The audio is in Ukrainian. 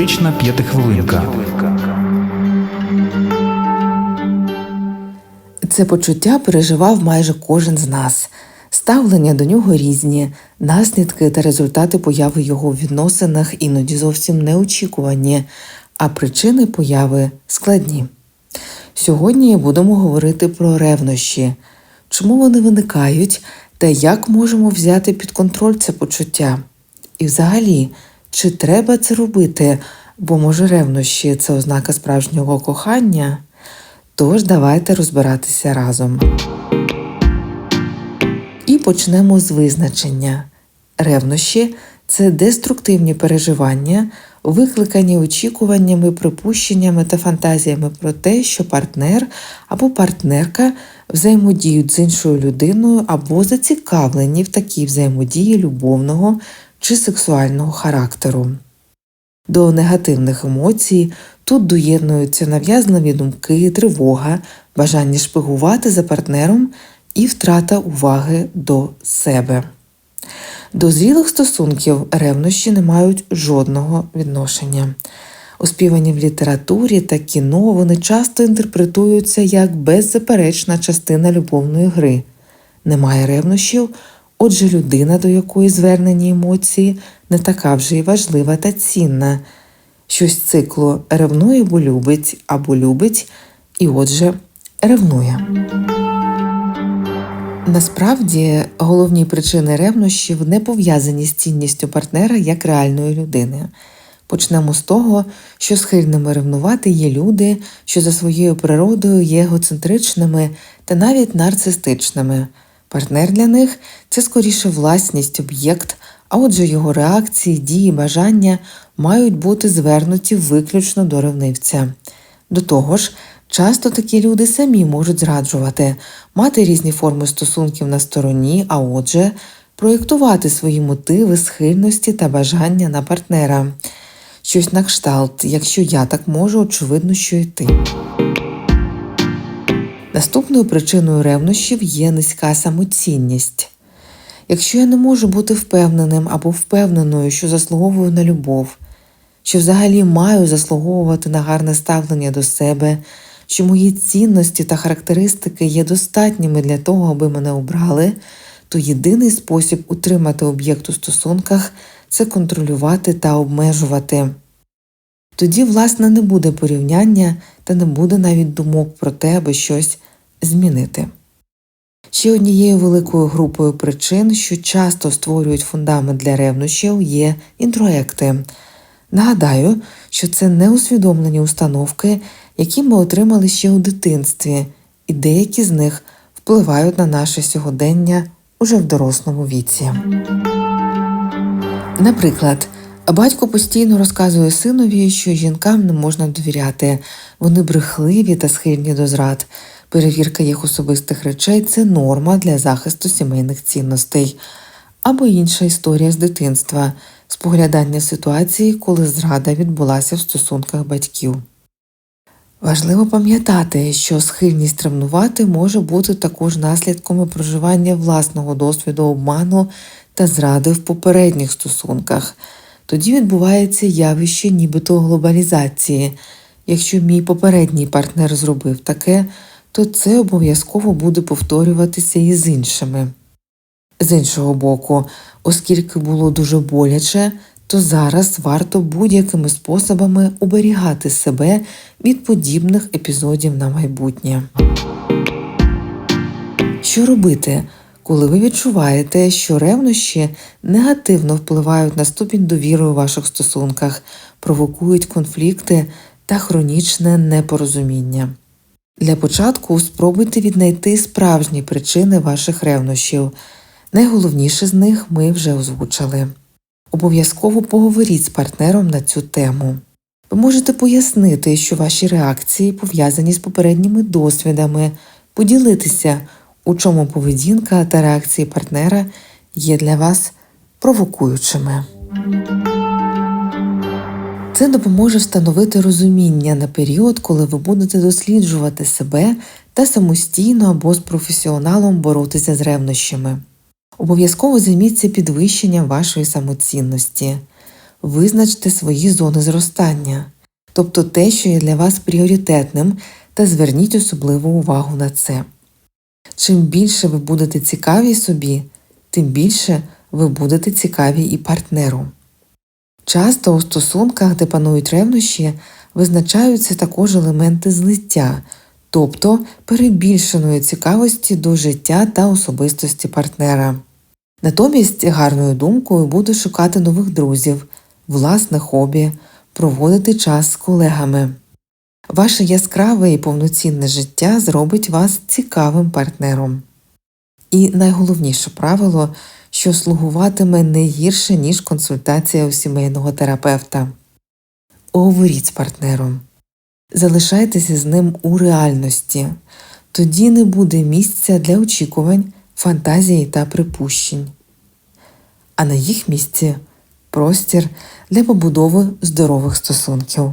Терапевтична п'ятихвилинка. Це почуття переживав майже кожен з нас. Ставлення до нього різні, наслідки та результати появи його в відносинах іноді зовсім неочікувані, а причини появи складні. Сьогодні будемо говорити про ревнощі, чому вони виникають та як можемо взяти під контроль це почуття. І взагалі, чи треба це робити, бо може ревнощі це ознака справжнього кохання? Тож давайте розбиратися разом. І почнемо з визначення. Ревнощі це деструктивні переживання, викликані очікуваннями, припущеннями та фантазіями про те, що партнер або партнерка взаємодіють з іншою людиною або зацікавлені в такій взаємодії любовного чи сексуального характеру. До негативних емоцій тут доєднуються нав'язливі думки, тривога, бажання шпигувати за партнером і втрата уваги до себе. До зрілих стосунків ревнощі не мають жодного відношення. Оспівані в літературі та кіно вони часто інтерпретуються як беззаперечна частина любовної гри. Немає ревнощів, отже, людина, до якої звернені емоції, не така вже й важлива та цінна. Щось циклу ревнує, бо любить або любить, і отже, ревнує. Насправді головні причини ревнощів не пов'язані з цінністю партнера як реальної людини. Почнемо з того, що схильними ревнувати є люди, що за своєю природою є егоцентричними та навіть нарцистичними. Партнер для них це скоріше власність, об'єкт, а отже його реакції, дії, бажання мають бути звернуті виключно до ревнивця. До того ж, часто такі люди самі можуть зраджувати, мати різні форми стосунків на стороні, а отже, проєктувати свої мотиви, схильності та бажання на партнера. Щось на кшталт, якщо я так можу, очевидно, що й ти. Наступною причиною ревнощів є низька самоцінність. Якщо я не можу бути впевненим або впевненою, що заслуговую на любов, що взагалі маю заслуговувати на гарне ставлення до себе, що мої цінності та характеристики є достатніми для того, аби мене обрали, то єдиний спосіб утримати об'єкт у стосунках це контролювати та обмежувати. Тоді, власне, не буде порівняння та не буде навіть думок про те, аби щось змінити. Ще однією великою групою причин, що часто створюють фундамент для ревнощів, є інтроекти. Нагадаю, що це неусвідомлені установки, які ми отримали ще у дитинстві, і деякі з них впливають на наше сьогодення уже в дорослому віці. Наприклад, батько постійно розказує синові, що жінкам не можна довіряти, вони брехливі та схильні до зрад. Перевірка їх особистих речей це норма для захисту сімейних цінностей. Або інша історія з дитинства споглядання ситуації, коли зрада відбулася в стосунках батьків. Важливо пам'ятати, що схильність ревнувати може бути також наслідком проживання власного досвіду обману та зради в попередніх стосунках. Тоді відбувається явище нібито глобалізації. Якщо мій попередній партнер зробив таке, то це обов'язково буде повторюватися і з іншими. З іншого боку, оскільки було дуже боляче, то зараз варто будь-якими способами оберігати себе від подібних епізодів на майбутнє. Що робити, коли ви відчуваєте, що ревнощі негативно впливають на ступінь довіри у ваших стосунках, провокують конфлікти та хронічне непорозуміння? Для початку спробуйте віднайти справжні причини ваших ревнощів. Найголовніше з них ми вже озвучили. Обов'язково поговоріть з партнером на цю тему. Ви можете пояснити, що ваші реакції пов'язані з попередніми досвідами, поділитися, у чому поведінка та реакції партнера є для вас провокуючими. Це допоможе встановити розуміння на період, коли ви будете досліджувати себе та самостійно або з професіоналом боротися з ревнощами. Обов'язково займіться підвищенням вашої самоцінності. визначте свої зони зростання, тобто те, що є для вас пріоритетним, та зверніть особливу увагу на це. Чим більше ви будете цікаві собі, тим більше ви будете цікаві і партнеру. Часто у стосунках, де панують ревнощі, визначаються також елементи злиття, тобто перебільшеної цікавості до життя та особистості партнера. Натомість гарною думкою буде шукати нових друзів, власне хобі, проводити час з колегами. Ваше яскраве і повноцінне життя зробить вас цікавим партнером. І найголовніше правило, що слугуватиме не гірше, ніж консультація у сімейного терапевта. Говоріть з партнером. Залишайтеся з ним у реальності, тоді не буде місця для очікувань, фантазії та припущень. А на їх місці простір для побудови здорових стосунків.